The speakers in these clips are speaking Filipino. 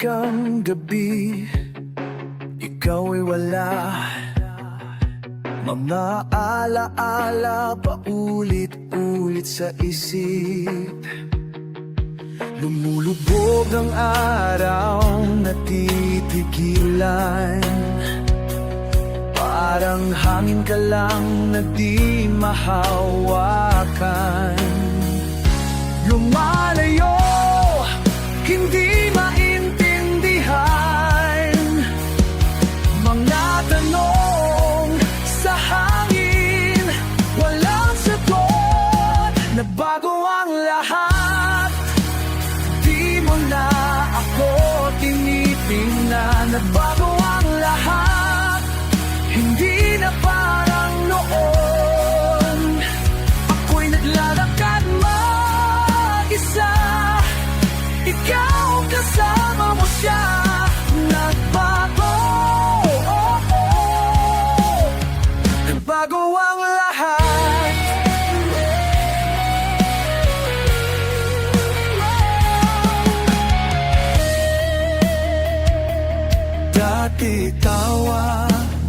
Umaasikang gabi Ikaw ay wala. Mga alaala paulit-ulit sa isip. Lumulubog ang araw natitigilan Parang hangin ka lang na di mahawakan. Lumalayo, tinitingnan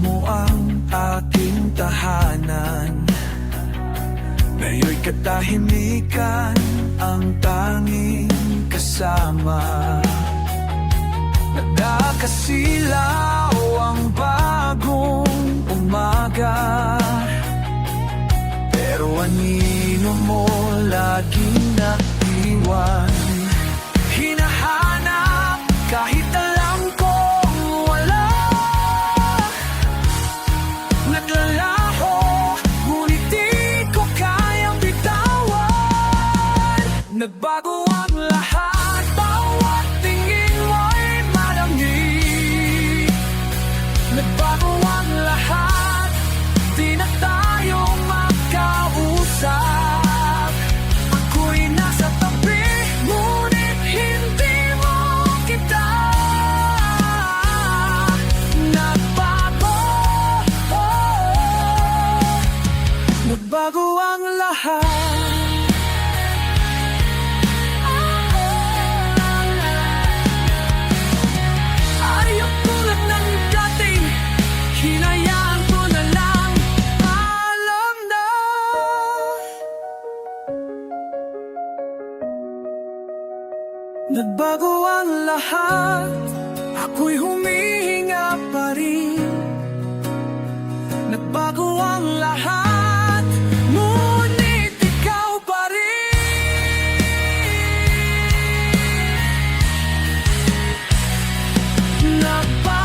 mo ang aking tahanan. Ngayon'y ang tanging kasama. Nagkakasilaw Hinayaan ko na Alam na. Nagbago lahat Ako'y humihinga pa rin. Nagbago ang lahat rin. Nagbago